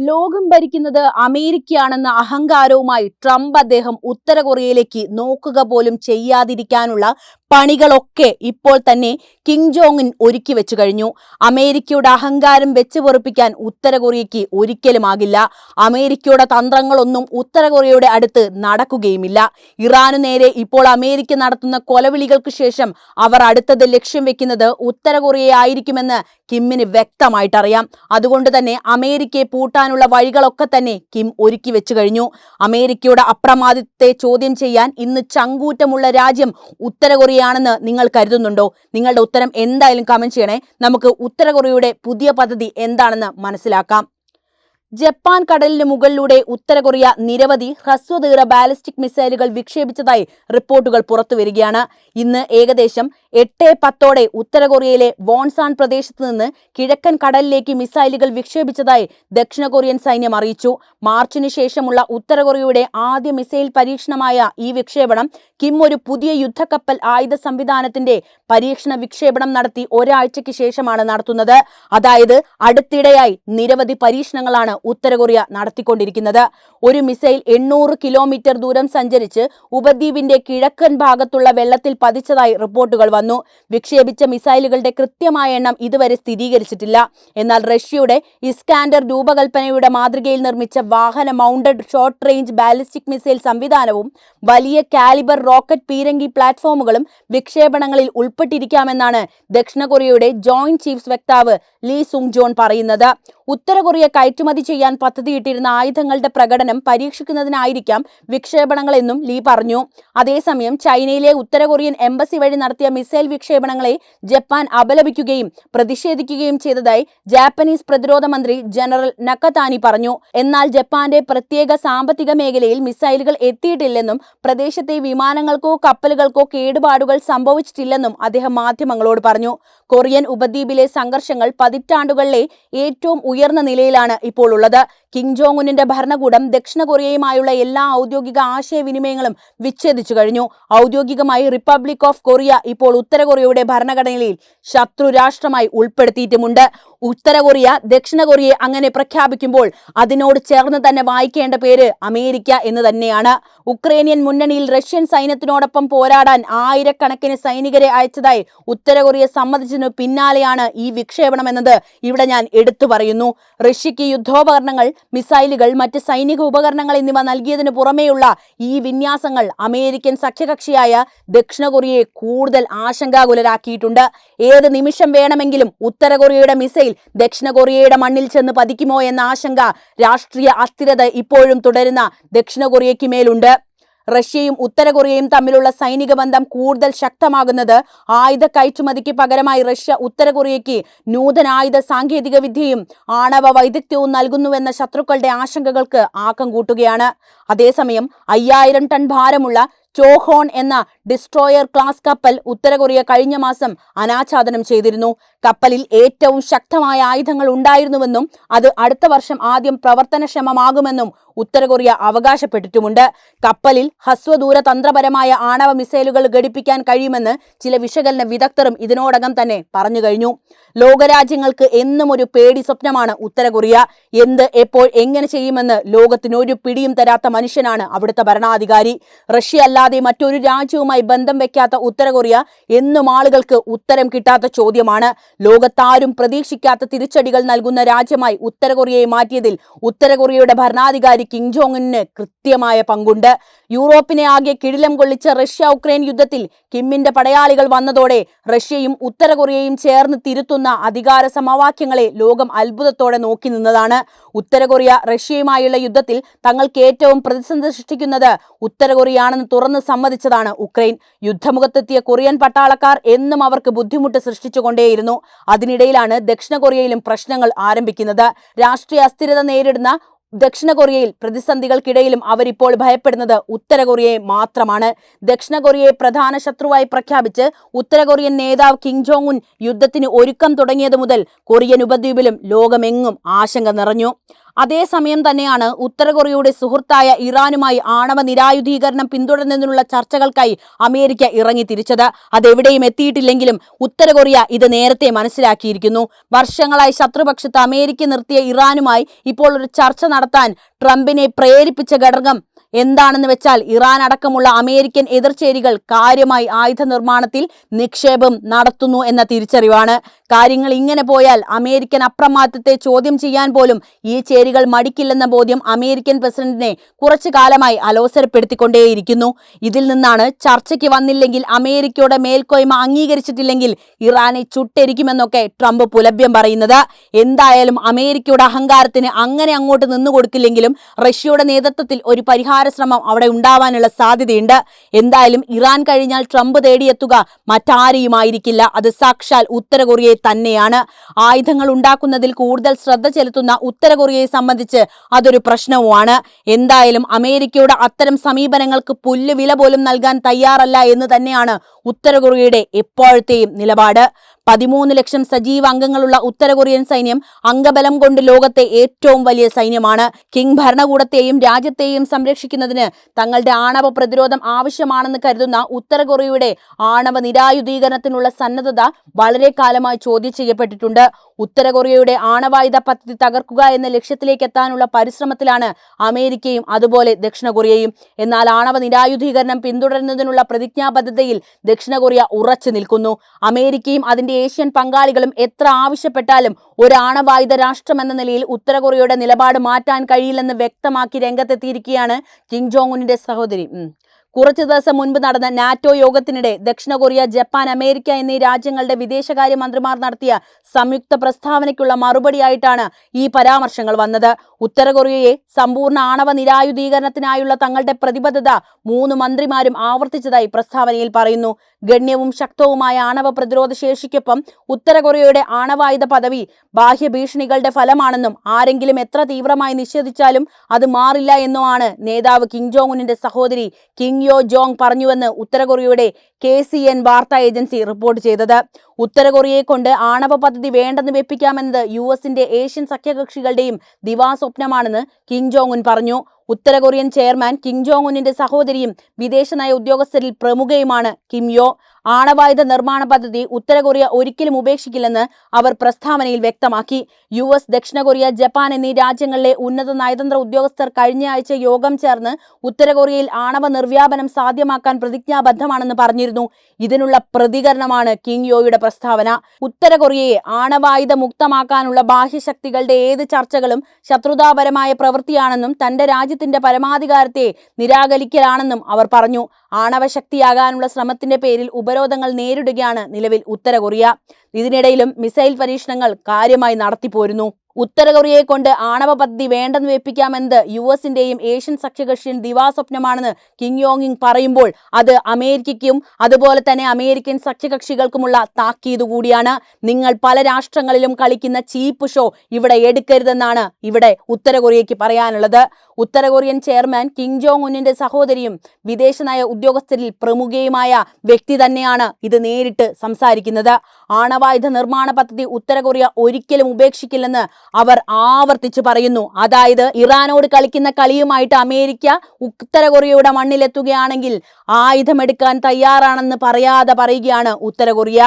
ലോകം ഭരിക്കുന്നത് അമേരിക്കയാണെന്ന അഹങ്കാരവുമായി ട്രംപ് അദ്ദേഹം ഉത്തര കൊറിയയിലേക്ക് നോക്കുക പോലും ചെയ്യാതിരിക്കാനുള്ള പണികളൊക്കെ ഇപ്പോൾ തന്നെ കിം ജോങ്ങിൻ ഒരുക്കി വെച്ചു കഴിഞ്ഞു. അമേരിക്കയുടെ അഹങ്കാരം വെച്ച് പൊറുപ്പിക്കാൻ ഉത്തര കൊറിയയ്ക്ക് ഒരിക്കലുമാകില്ല അമേരിക്കയുടെ തന്ത്രങ്ങളൊന്നും ഉത്തര കൊറിയയുടെ അടുത്ത് നടക്കുകയുമില്ല. ഇറാനു നേരെ ഇപ്പോൾ അമേരിക്ക നടത്തുന്ന കൊലവിളികൾക്ക് ശേഷം അവർ അടുത്തത് ലക്ഷ്യം വെക്കുന്നത് ഉത്തര കൊറിയ ആയിരിക്കുമെന്ന് കിമ്മിന് വ്യക്തമായിട്ടറിയാം. അതുകൊണ്ട് തന്നെ അമേരിക്കയെ പൂട്ടാനുള്ള വഴികളൊക്കെ തന്നെ കിം ഒരുക്കി വെച്ചു കഴിഞ്ഞു. അമേരിക്കയുടെ അപ്രമാദിത്വത്തെ ചോദ്യം ചെയ്യാൻ ഇന്ന് ചങ്കൂറ്റമുള്ള രാജ്യം ഉത്തര കൊറിയയാണെന്ന് നിങ്ങൾ കരുതുന്നുണ്ടോ? നിങ്ങളുടെ ഉത്തരം എന്തായാലും കമന്റ് ചെയ്യണേ. നമുക്ക് ഉത്തര കൊറിയയുടെ പുതിയ പദ്ധതി എന്താണെന്ന് മനസ്സിലാക്കാം. ജപ്പാൻ കടലിന് മുകളിലൂടെ ഉത്തര കൊറിയ നിരവധി ഹ്രസ്വതീറ ബാലിസ്റ്റിക് മിസൈലുകൾ വിക്ഷേപിച്ചതായി റിപ്പോർട്ടുകൾ പുറത്തുവരികയാണ് ഇന്ന് ഏകദേശം എട്ട് പത്തോടെ ഉത്തര കൊറിയയിലെ വോൺസാൻ പ്രദേശത്ത് നിന്ന് കിഴക്കൻ കടലിലേക്ക് മിസൈലുകൾ വിക്ഷേപിച്ചതായി ദക്ഷിണ കൊറിയൻ സൈന്യം അറിയിച്ചു. മാർച്ചിന് ശേഷമുള്ള ഉത്തര കൊറിയയുടെ ആദ്യ മിസൈൽ പരീക്ഷണമായ ഈ വിക്ഷേപണം കിം ഒരു പുതിയ യുദ്ധക്കപ്പൽ ആയുധ സംവിധാനത്തിന്റെ പരീക്ഷണ വിക്ഷേപണം നടത്തി ഒരാഴ്ചയ്ക്ക് ശേഷമാണ് നടത്തുന്നത്. അതായത് അടുത്തിടെയായി നിരവധി പരീക്ഷണങ്ങളാണ് ഉത്തര കൊറിയ നടത്തിക്കൊണ്ടിരിക്കുന്നത്. ഒരു മിസൈൽ എണ്ണൂറ് കിലോമീറ്റർ ദൂരം സഞ്ചരിച്ച് ഉപദ്വീപിന്റെ കിഴക്കൻ ഭാഗത്തുള്ള വെള്ളത്തിൽ പതിച്ചതായി റിപ്പോർട്ടുകൾ വന്നു. വിക്ഷേപിച്ച മിസൈലുകളുടെ കൃത്യമായ എണ്ണം ഇതുവരെ സ്ഥിരീകരിച്ചിട്ടില്ല. എന്നാൽ റഷ്യയുടെ ഇസ്കാൻഡർ രൂപകൽപ്പനയുടെ മാതൃകയിൽ നിർമ്മിച്ച വാഹന mounted short range ballistic missile സംവിധാനവും വലിയ കാലിബർ റോക്കറ്റ് പീരങ്കി പ്ലാറ്റ്ഫോമുകളും വിക്ഷേപണങ്ങളിൽ ഉൾപ്പെട്ടിരിക്കാമെന്നാണ് ദക്ഷിണ കൊറിയയുടെ ജോയിന്റ് ചീഫ്സ് വക്താവ് ലീ സുങ് ജോൺ പറയുന്നത് ഉത്തര കൊറിയ കയറ്റുമതി ചെയ്യാൻ പദ്ധതിയിട്ടിരുന്ന ആയുധങ്ങളുടെ പ്രകടനം പരീക്ഷിക്കുന്നതിനായിരിക്കാം വിക്ഷേപണങ്ങളെന്നും ലീ പറഞ്ഞു. അതേസമയം ചൈനയിലെ ഉത്തര കൊറിയൻ എംബസി വഴി നടത്തിയ മിസൈൽ വിക്ഷേപണങ്ങളെ ജപ്പാൻ അപലപിക്കുകയും പ്രതിഷേധിക്കുകയും ചെയ്തതായി ജാപ്പനീസ് പ്രതിരോധ മന്ത്രി ജനറൽ നക്കതാനി പറഞ്ഞു. എന്നാൽ ജപ്പാന്റെ പ്രത്യേക സാമ്പത്തിക മേഖലയിൽ മിസൈലുകൾ എത്തിയിട്ടില്ലെന്നും പ്രദേശത്തെ വിമാനങ്ങൾക്കോ കപ്പലുകൾക്കോ കേടുപാടുകൾ സംഭവിച്ചിട്ടില്ലെന്നും അദ്ദേഹം മാധ്യമങ്ങളോട് പറഞ്ഞു. കൊറിയൻ ഉപദ്വീപിലെ സംഘർഷങ്ങൾ പതിറ്റാണ്ടുകളിലെ ഏറ്റവും ഉയർന്ന നിലയിലാണ് ഇപ്പോൾ ഉള്ളത്. കിം ജോങ് ഉന്നിന്റെ ഭരണകൂടം ദക്ഷിണ കൊറിയയുമായുള്ള എല്ലാ ഔദ്യോഗിക ആശയവിനിമയങ്ങളും വിച്ഛേദിച്ചു കഴിഞ്ഞു. ഔദ്യോഗികമായി റിപ്പബ്ലിക് ഓഫ് കൊറിയ ഇപ്പോൾ ഉത്തര കൊറിയയുടെ ഭരണഘടനയിൽ ശത്രു രാഷ്ട്രമായി ഉൾപ്പെടുത്തിയിട്ടുമുണ്ട്. ഉത്തര കൊറിയ ദക്ഷിണ കൊറിയയെ അങ്ങനെ പ്രഖ്യാപിക്കുമ്പോൾ അതിനോട് ചേർന്ന് തന്നെ വായിക്കേണ്ട പേര് അമേരിക്ക എന്ന് തന്നെയാണ്. ഉക്രൈനിയൻ മുന്നണിയിൽ റഷ്യൻ സൈന്യത്തിനോടൊപ്പം പോരാടാൻ ആയിരക്കണക്കിന് സൈനികരെ അയച്ചതായി ഉത്തര കൊറിയ സമ്മതിച്ചതിനു പിന്നാലെയാണ് ഈ വിക്ഷേപണം എന്നത് ഇവിടെ ഞാൻ എടുത്തു പറയുന്നു. റഷ്യക്ക് യുദ്ധോപകരണങ്ങൾ മിസൈലുകൾ മറ്റ് സൈനിക ഉപകരണങ്ങൾ എന്നിവ നൽകിയതിനു പുറമേയുള്ള ഈ വിന്യാസങ്ങൾ അമേരിക്കൻ സഖ്യകക്ഷിയായ ദക്ഷിണ കൊറിയയെ കൂടുതൽ ആശങ്കാകുലരാക്കിയിട്ടുണ്ട്. ഏത് നിമിഷം വേണമെങ്കിലും ഉത്തര കൊറിയയുടെ മിസൈൽ ദക്ഷിണ കൊറിയയുടെ മണ്ണിൽ ചെന്ന് പതിക്കുമോ എന്ന ആശങ്ക രാഷ്ട്രീയ അസ്ഥിരത ഇപ്പോഴും തുടരുന്ന ദക്ഷിണ കൊറിയയ്ക്ക് മേലുണ്ട്. റഷ്യയും ഉത്തര കൊറിയയും തമ്മിലുള്ള സൈനിക ബന്ധം കൂടുതൽ ശക്തമാകുന്നത് ആയുധ കയറ്റുമതിക്ക് പകരമായി റഷ്യ ഉത്തര കൊറിയയ്ക്ക് നൂതനായുധ സാങ്കേതിക വിദ്യയും ആണവ വൈദഗ്ധ്യവും നൽകുന്നുവെന്ന ശത്രുക്കളുടെ ആശങ്കകൾക്ക് ആക്കം കൂട്ടുകയാണ്. അതേസമയം അയ്യായിരം ടൺ ഭാരമുള്ള ചോഹോൺ എന്ന ഡിസ്ട്രോയർ ക്ലാസ് കപ്പൽ ഉത്തര കൊറിയ കഴിഞ്ഞ മാസം അനാച്ഛാദനം ചെയ്തിരുന്നു. കപ്പലിൽ ഏറ്റവും ശക്തമായ ആയുധങ്ങൾ ഉണ്ടായിരുന്നുവെന്നും അത് അടുത്ത വർഷം ആദ്യം പ്രവർത്തനക്ഷമമാകുമെന്നും ഉത്തര കൊറിയ അവകാശപ്പെട്ടിട്ടുമുണ്ട്. കപ്പലിൽ ഹസ്വദൂര തന്ത്രപരമായ ആണവ മിസൈലുകൾ ഘടിപ്പിക്കാൻ കഴിയുമെന്ന് ചില വിശകലന വിദഗ്ധരും ഇതിനോടകം തന്നെ പറഞ്ഞു കഴിഞ്ഞു. ലോകരാജ്യങ്ങൾക്ക് എന്നും ഒരു പേടി സ്വപ്നമാണ് ഉത്തര കൊറിയ. എന്ത് എപ്പോൾ എങ്ങനെ ചെയ്യുമെന്ന് ലോകത്തിനൊരു പിടിയും തരാത്ത മനുഷ്യനാണ് അവിടുത്തെ ഭരണാധികാരി. റഷ്യ അല്ലാതെ മറ്റൊരു രാജ്യവുമായി ബന്ധം വെക്കാത്ത ഉത്തര കൊറിയ എന്നും ആളുകൾക്ക് ഉത്തരം കിട്ടാത്ത ചോദ്യമാണ്. ലോകത്താരും പ്രതീക്ഷിക്കാത്ത തിരിച്ചടികൾ നൽകുന്ന രാജ്യമായി ഉത്തര കൊറിയയെ മാറ്റിയതിൽ ഉത്തര കൊറിയയുടെ ഭരണാധികാരി കിം ജോങ്ങിന് കൃത്യമായ പങ്കുണ്ട്. യൂറോപ്പിനെ ആകെ കിടിലം കൊള്ളിച്ച റഷ്യ ഉക്രൈൻ യുദ്ധത്തിൽ കിമ്മിന്റെ പടയാളികൾ വന്നതോടെ റഷ്യയും ഉത്തര കൊറിയയും ചേർന്ന് തിരുത്തുന്ന അധികാര സമവാക്യങ്ങളെ ലോകം അത്ഭുതത്തോടെ നോക്കി നിന്നതാണ്. ഉത്തര കൊറിയ റഷ്യയുമായുള്ള യുദ്ധത്തിൽ തങ്ങൾക്ക് ഏറ്റവും പ്രതിസന്ധി സൃഷ്ടിക്കുന്നത് ഉത്തര കൊറിയയാണെന്ന് തുറന്ന് സമ്മതിച്ചതാണ് ഉക്രൈൻ. യുദ്ധമുഖത്തെത്തിയ കൊറിയൻ പട്ടാളക്കാർ എന്നും അവർക്ക് ബുദ്ധിമുട്ട് സൃഷ്ടിച്ചുകൊണ്ടേയിരുന്നു. അതിനിടയിലാണ് ദക്ഷിണ കൊറിയയിലും പ്രശ്നങ്ങൾ ആരംഭിക്കുന്നത്. രാഷ്ട്രീയ അസ്ഥിരത നേരിടുന്ന ദക്ഷിണ കൊറിയയിൽ പ്രതിസന്ധികൾക്കിടയിലും അവരിപ്പോൾ ഭയപ്പെടുന്നത് ഉത്തര കൊറിയയെ മാത്രമാണ്. ദക്ഷിണ കൊറിയയെ പ്രധാന ശത്രുവായി പ്രഖ്യാപിച്ച് ഉത്തര കൊറിയൻ നേതാവ് കിം ജോങ് ഉൻ യുദ്ധത്തിന് ഒരുക്കം തുടങ്ങിയത് മുതൽ കൊറിയൻ ഉപദ്വീപിലും ലോകമെങ്ങും ആശങ്ക നിറഞ്ഞു. അതേസമയം തന്നെയാണ് ഉത്തര കൊറിയയുടെ സുഹൃത്തായ ഇറാനുമായി ആണവ നിരായുധീകരണം പിന്തുടരുന്നതിനുള്ള ചർച്ചകൾക്കായി അമേരിക്ക ഇറങ്ങി തിരിച്ചത്. അതെവിടെയും എത്തിയിട്ടില്ലെങ്കിലും ഉത്തര കൊറിയ ഇത് നേരത്തെ മനസ്സിലാക്കിയിരിക്കുന്നു. വർഷങ്ങളായി ശത്രുപക്ഷത്ത് അമേരിക്ക നിർത്തിയ ഇറാനുമായി ഇപ്പോൾ ഒരു ചർച്ച നടത്താൻ ട്രംപിനെ പ്രേരിപ്പിച്ച ഘടകം എന്താണെന്ന് വെച്ചാൽ ഇറാൻ അടക്കമുള്ള അമേരിക്കൻ എതിർചേരികൾ കാര്യമായി ആയുധ നിർമ്മാണത്തിൽ നിക്ഷേപം നടത്തുന്നു എന്ന തിരിച്ചറിവാണ്. കാര്യങ്ങൾ ഇങ്ങനെ പോയാൽ അമേരിക്കൻ അപ്രമാദത്തെ ചോദ്യം ചെയ്യാൻ പോലും ഈ ചേരികൾ മടിക്കില്ലെന്ന ബോധ്യം അമേരിക്കൻ പ്രസിഡന്റിനെ കുറച്ചു കാലമായി അലോസരപ്പെടുത്തിക്കൊണ്ടേയിരിക്കുന്നു. ഇതിൽ നിന്നാണ് ചർച്ചയ്ക്ക് വന്നില്ലെങ്കിൽ അമേരിക്കയുടെ മേൽക്കോയ്മ അംഗീകരിച്ചിട്ടില്ലെങ്കിൽ ഇറാനെ ചുട്ടെരിക്കുമെന്നൊക്കെ ട്രംപ് പുലഭ്യം പറയുന്നത്. എന്തായാലും അമേരിക്കയുടെ അഹങ്കാരത്തിന് അങ്ങനെ അങ്ങോട്ട് നിന്നു കൊടുക്കില്ലെങ്കിലും റഷ്യയുടെ നേതൃത്വത്തിൽ ഒരു പരിഹാര ശ്രമം അവിടെ ഉണ്ടാവാനുള്ള സാധ്യതയുണ്ട്. എന്തായാലും ഇറാൻ കഴിഞ്ഞാൽ ട്രംപ് തേടിയെത്തുക മറ്റാരെയുമായിരിക്കില്ല. അത് സാക്ഷാൽ ഉത്തര കൊറിയയെ തന്നെയാണ്. ആയുധങ്ങൾ ഉണ്ടാക്കുന്നതിൽ കൂടുതൽ ശ്രദ്ധ ചെലുത്തുന്ന ഉത്തര കൊറിയയെ സംബന്ധിച്ച് അതൊരു പ്രശ്നവുമാണ്. എന്തായാലും അമേരിക്കയുടെ അത്തരം സമീപനങ്ങൾക്ക് പുല്ല് വില പോലും നൽകാൻ തയ്യാറല്ല എന്ന് തന്നെയാണ് ഉത്തര കൊറിയയുടെ എപ്പോഴത്തെയും നിലപാട്. പതിമൂന്ന് ലക്ഷം സജീവ അംഗങ്ങളുള്ള ഉത്തര കൊറിയൻ സൈന്യം അംഗബലം കൊണ്ട് ലോകത്തെ ഏറ്റവും വലിയ സൈന്യമാണ്. കിങ് ഭരണകൂടത്തെയും രാജ്യത്തെയും സംരക്ഷിക്കുന്നതിന് തങ്ങളുടെ ആണവ പ്രതിരോധം ആവശ്യമാണെന്ന് കരുതുന്ന ഉത്തര കൊറിയയുടെ ആണവ നിരായുധീകരണത്തിനുള്ള സന്നദ്ധത വളരെ കാലമായി ചോദ്യം ചെയ്യപ്പെട്ടിട്ടുണ്ട്. ഉത്തര കൊറിയയുടെ ആണവായുധ പദ്ധതി തകർക്കുക എന്ന ലക്ഷ്യത്തിലേക്ക് എത്താനുള്ള പരിശ്രമത്തിലാണ് അമേരിക്കയും അതുപോലെ ദക്ഷിണ കൊറിയയും. എന്നാൽ ആണവ നിരായുധീകരണം പിന്തുടരുന്നതിനുള്ള പ്രതിജ്ഞാബദ്ധതയിൽ ദക്ഷിണ കൊറിയ ഉറച്ചു നിൽക്കുന്നു. അമേരിക്കയും അതിന്റെ ഏഷ്യൻ പങ്കാളികളും എത്ര ആവശ്യപ്പെട്ടാലും ഒരു ആണവായുധ രാഷ്ട്രം എന്ന നിലയിൽ ഉത്തര കൊറിയയുടെ നിലപാട് മാറ്റാൻ കഴിയില്ലെന്ന് വ്യക്തമാക്കി രംഗത്തെത്തിയിരിക്കുകയാണ് കിം ജോങ് ഉന്നിന്റെ സഹോദരി. കുറച്ചു ദിവസം മുൻപ് നടന്ന നാറ്റോ യോഗത്തിനിടെ ദക്ഷിണ കൊറിയ ജപ്പാൻ അമേരിക്ക എന്നീ രാജ്യങ്ങളുടെ വിദേശകാര്യ മന്ത്രിമാർ നടത്തിയ സംയുക്ത പ്രസ്താവനയ്ക്കുള്ള മറുപടിയായിട്ടാണ് ഈ പരാമർശങ്ങൾ വന്നത്. ഉത്തര കൊറിയയെ സമ്പൂർണ ആണവ നിരായുധീകരണത്തിനായുള്ള തങ്ങളുടെ പ്രതിബദ്ധത മൂന്ന് മന്ത്രിമാരും ആവർത്തിച്ചതായി പ്രസ്താവനയിൽ പറയുന്നു. ഗണ്യവും ശക്തവുമായ ആണവ പ്രതിരോധ ശേഷിക്കൊപ്പം ഉത്തര കൊറിയയുടെ ആണവായുധ പദവി ബാഹ്യ ഭീഷണികളുടെ ഫലമാണെന്നും ആരെങ്കിലും എത്ര തീവ്രമായി നിഷേധിച്ചാലും അത് മാറില്ല എന്നുമാണ് നേതാവ് കിം ജോങ് ഉന്നിന്റെ സഹോദരി കിങ് യോ ജോങ് പറഞ്ഞുവെന്ന് ഉത്തരകൊറിയയുടെ കെ സി എൻ വാർത്താ ഏജൻസി റിപ്പോർട്ട് ചെയ്തത്. ഉത്തരകൊറിയയെ കൊണ്ട് ആണവ പദ്ധതി വേണ്ടെന്ന് വെപ്പിക്കാമെന്നത് യു എസിന്റെ ഏഷ്യൻ സഖ്യകക്ഷികളുടെയും ദിവാസ്വപ്നമാണെന്ന് കിം ജോങ് ഉൻ പറഞ്ഞു. ഉത്തരകൊറിയൻ ചെയർമാൻ കിം ജോങ് ഉന്നിന്റെ സഹോദരിയും വിദേശനയ ഉദ്യോഗസ്ഥരിൽ പ്രമുഖയുമാണ് കിം യോ. ആണവായുധ നിർമ്മാണ പദ്ധതി ഉത്തര കൊറിയ ഒരിക്കലും ഉപേക്ഷിക്കില്ലെന്ന് അവർ പ്രസ്താവനയിൽ വ്യക്തമാക്കി. യു എസ് ദക്ഷിണ കൊറിയ ജപ്പാൻ എന്നീ രാജ്യങ്ങളിലെ ഉന്നത നയതന്ത്ര ഉദ്യോഗസ്ഥർ കഴിഞ്ഞ ആഴ്ച യോഗം ചേർന്ന് ഉത്തര കൊറിയയിൽ ആണവ നിർവ്യാപനം സാധ്യമാക്കാൻ പ്രതിജ്ഞാബദ്ധമാണെന്ന് പറഞ്ഞിരുന്നു. ഇതിനുള്ള പ്രതികരണമാണ് കിങ് യോയുടെ പ്രസ്താവന. ഉത്തര കൊറിയയെ ആണവായുധ മുക്തമാക്കാനുള്ള ബാഹ്യശക്തികളുടെ ഏത് ചർച്ചകളും ശത്രുതാപരമായ പ്രവൃത്തിയാണെന്നും തന്റെ രാജ്യത്തിന്റെ പരമാധികാരത്തെ നിരാകരിക്കലാണെന്നും അവർ പറഞ്ഞു. ആണവശക്തിയാകാനുള്ള ശ്രമത്തിന്റെ പേരിൽ ഉപരോധങ്ങൾ നേരിടുകയാണ് നിലവിൽ ഉത്തര കൊറിയ ഇതിനിടയിലും മിസൈൽ പരീക്ഷണങ്ങൾ കാര്യമായി നടത്തിപ്പോരുന്നു. ഉത്തര കൊറിയയെ കൊണ്ട് ആണവ പദ്ധതി വേണ്ടെന്ന് വെപ്പിക്കാമെന്നത് യു എസിന്റെയും ഏഷ്യൻ സഖ്യകക്ഷിയും ദിവാസ്വപ്നമാണെന്ന് കിങ് യോങ് പറയുമ്പോൾ അത് അമേരിക്കയ്ക്കും അതുപോലെ തന്നെ അമേരിക്കൻ സഖ്യകക്ഷികൾക്കുമുള്ള താക്കീത് കൂടിയാണ്. നിങ്ങൾ പല രാഷ്ട്രങ്ങളിലും കളിക്കുന്ന ചീപ്പ് ഷോ ഇവിടെ എടുക്കരുതെന്നാണ് ഇവിടെ ഉത്തര കൊറിയയ്ക്ക് പറയാനുള്ളത്. ഉത്തര കൊറിയൻ ചെയർമാൻ കിങ് ജോങ് ഉന്നിന്റെ സഹോദരിയും വിദേശനയ ഉദ്യോഗസ്ഥരിൽ പ്രമുഖയുമായ വ്യക്തി തന്നെയാണ് ഇത് നേരിട്ട് സംസാരിക്കുന്നത്. ആണവായുധ നിർമ്മാണ പദ്ധതി ഉത്തര കൊറിയ ഒരിക്കലും ഉപേക്ഷിക്കില്ലെന്ന് അവർ ആവർത്തിച്ചു പറയുന്നു. അതായത് ഇറാനോട് കളിക്കുന്ന കളിയുമായിട്ട് അമേരിക്ക ഉത്തര കൊറിയയുടെ മണ്ണിലെത്തുകയാണെങ്കിൽ ആയുധമെടുക്കാൻ തയ്യാറാണെന്ന് പറയാതെ പറയുകയാണ് ഉത്തര കൊറിയ.